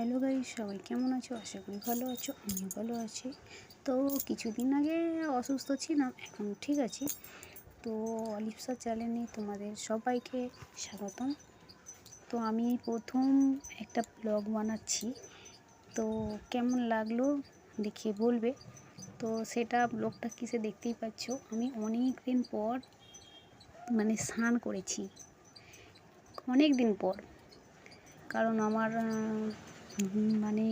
Hello guys, সবাই কেমন আছো? আশা করি ভালো আছো, আমিও ভালো আছি। তো কিছুদিন আগে অসুস্থ ছিলাম, এখন ঠিক আছি। তো অলিপসা চ্যানেলে তোমাদের সবাইকে স্বাগতম। তো আমি প্রথম একটা ব্লগ বানাচ্ছি। তো কেমন লাগল দেখিয়ে বলবে। তো সেটা ব্লগটা কিসে দেখতেই পাচ্ছ, আমি অনেক দিন পর মানে স্নান করেছি। অনেক দিন পর। কারণ আমার মানে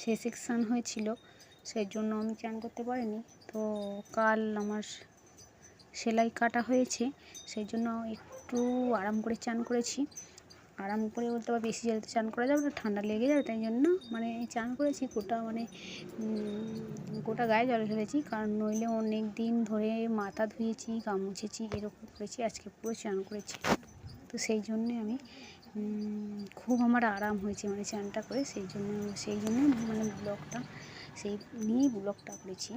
সে সেকশান হয়েছিল সেই জন্য আমি চান করতে পারিনি। তো কাল আমার সেলাই কাটা হয়েছে সেই জন্য একটু আরাম করে চান করেছি। আরাম করে বলতে বা বেশি জলতে চান করা যাবে না, ঠান্ডা লেগে যাবে, তাই জন্য মানে চান করেছি, গোটা মানে গোটা গায়ে জল ঢেলেছি, কারণ নইলে অনেক দিন ধরে মাথা ধুয়েছি গা মুছেছি এরকম করেছি, আজকে পুরো চান করেছি। তো সেই জন্যে আমি খুব আমার আরাম হয়েছে মানে চানটা করে, সেই জন্য সেই জন্য মানে ব্লগটা, সেই নিয়েই ব্লগটা করেছি।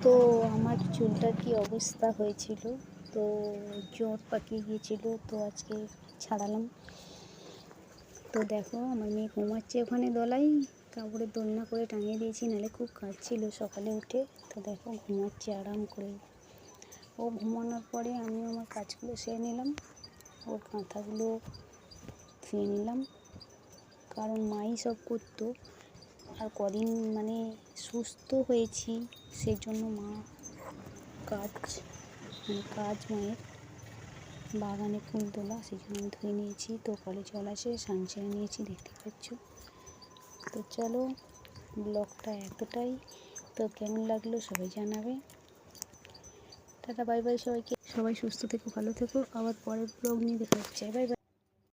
তো আমার চুলটার কি অবস্থা হয়েছিল? তো জট পাকিয়ে গিয়েছিল, তো আজকে ছাড়ালাম। তো দেখো, আমার মেয়ে ঘুমাচ্ছে ওখানে দলাই কাপড়ে দোলনা করে টাঙিয়ে দিয়েছি নাহলে খুব কাঁদছিল সকালে উঠে। তো দেখো, ঘুমাচ্ছে আরাম করে। ও ঘুমানোর পরে আমি আমার কাজগুলো সেরে নিলাম। ওর কাঁথাগুলো ধুয়ে নিলাম। কারণ মাই সব করতো। আর কদিন মানে সুস্থ হয়েছি সেই জন্য মা কাজ মানে কাজ মায়ের বাগানে ফুল তোলা সেই জন্য ধুয়ে নিয়েছি। তো কলে জল স্নান সেরে নিয়েছি, দেখতে পাচ্ছ। তো চলো, ব্লগটা এতটাই। তো কেমন লাগল সবাই জানাবে। টাটা, বাই বাই সবাইকে। সবাই সুস্থ থেকো, ভালো থেকো। আবার পরের ব্লগ নিয়ে দেখা হচ্ছে। Bye bye.